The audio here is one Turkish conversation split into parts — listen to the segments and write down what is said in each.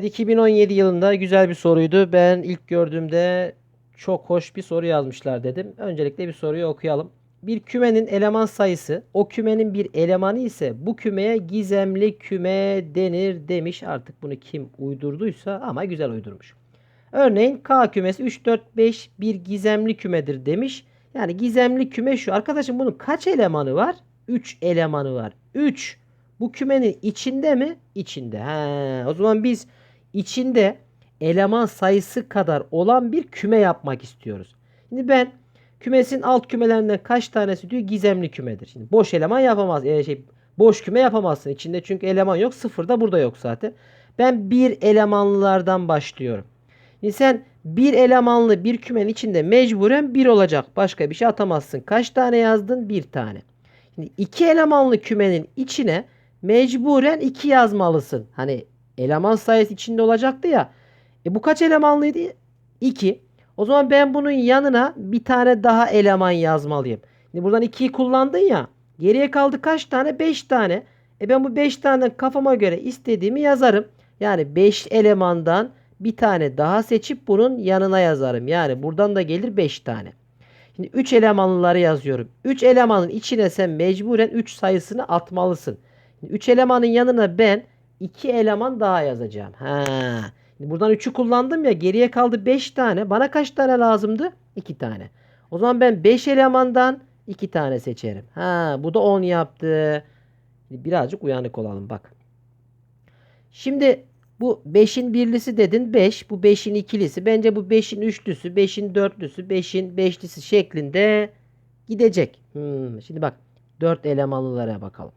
Evet 2017 yılında güzel bir soruydu. Ben ilk gördüğümde çok hoş bir soru yazmışlar dedim. Öncelikle bir soruyu okuyalım. Bir kümenin eleman sayısı o kümenin bir elemanı ise bu kümeye gizemli küme denir demiş. Artık bunu kim uydurduysa ama güzel uydurmuş. Örneğin K kümesi 3, 4, 5 bir gizemli kümedir demiş. Yani gizemli küme şu. Arkadaşım bunun kaç elemanı var? 3 elemanı var. 3. Bu kümenin içinde mi? İçinde. He, o zaman biz içinde eleman sayısı kadar olan bir küme yapmak istiyoruz. Şimdi ben kümesin alt kümelerinden kaç tanesi diyor gizemli kümedir. Şimdi boş eleman yapamaz. E, şey, boş küme yapamazsın. İçinde çünkü eleman yok. Sıfır da burada yok zaten. Ben bir elemanlılardan başlıyorum. Şimdi sen bir elemanlı bir kümenin içinde mecburen bir olacak. Başka bir şey atamazsın. Kaç tane yazdın? Bir tane. Şimdi iki elemanlı kümenin içine mecburen 2 yazmalısın. Hani eleman sayısı içinde olacaktı ya. E bu kaç elemanlıydı? 2. O zaman ben bunun yanına bir tane daha eleman yazmalıyım. Şimdi buradan 2'yi kullandın ya. Geriye kaldı kaç tane? 5 tane. E ben bu 5 tane kafama göre istediğimi yazarım. Yani 5 elemandan bir tane daha seçip bunun yanına yazarım. Yani buradan da gelir 5 tane. Şimdi 3 elemanlıları yazıyorum. 3 elemanın içine sen mecburen 3 sayısını atmalısın. 3 elemanın yanına ben 2 eleman daha yazacağım. Ha. Buradan 3'ü kullandım ya geriye kaldı 5 tane. Bana kaç tane lazımdı? 2 tane. O zaman ben 5 elemandan 2 tane seçerim. Ha, bu da 10 yaptı. Birazcık uyanık olalım bak. Şimdi bu 5'in birlisi dedin 5. Bu 5'in ikilisi. Bence bu 5'in üçlüsü, 5'in dörtlüsü, 5'in beşlisi şeklinde gidecek. Hmm, şimdi bak 4 elemanlılara bakalım.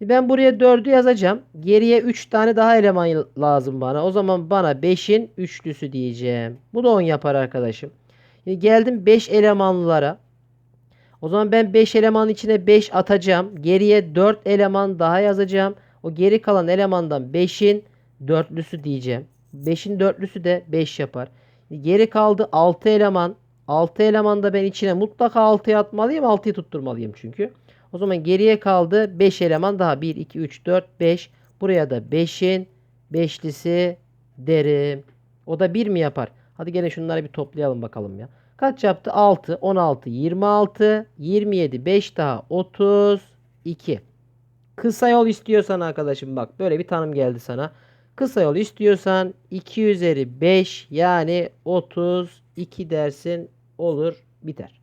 Ben buraya 4'ü yazacağım. Geriye 3 tane daha eleman lazım bana. O zaman bana 5'in üçlüsü diyeceğim. Bu da 10 yapar arkadaşım. Şimdi geldim 5 elemanlılara. O zaman ben 5 elemanın içine 5 atacağım. Geriye 4 eleman daha yazacağım. O geri kalan elemandan 5'in dörtlüsü diyeceğim. 5'in dörtlüsü de 5 yapar. Geri kaldı 6 eleman. 6 eleman da ben içine mutlaka 6'ya atmalıyım. 6'yı tutturmalıyım çünkü. O zaman geriye kaldı 5 eleman daha. 1, 2, 3, 4, 5. Buraya da 5'in 5'lisi derim. O da 1 mi yapar? Hadi gene şunları bir toplayalım bakalım ya. Kaç yaptı? 6, 16, 26, 27, 5 daha 32. Kısa yol istiyorsan arkadaşım bak böyle bir tanım geldi sana. Kısa yol istiyorsan 2 üzeri 5 yani 32 dersin olur biter.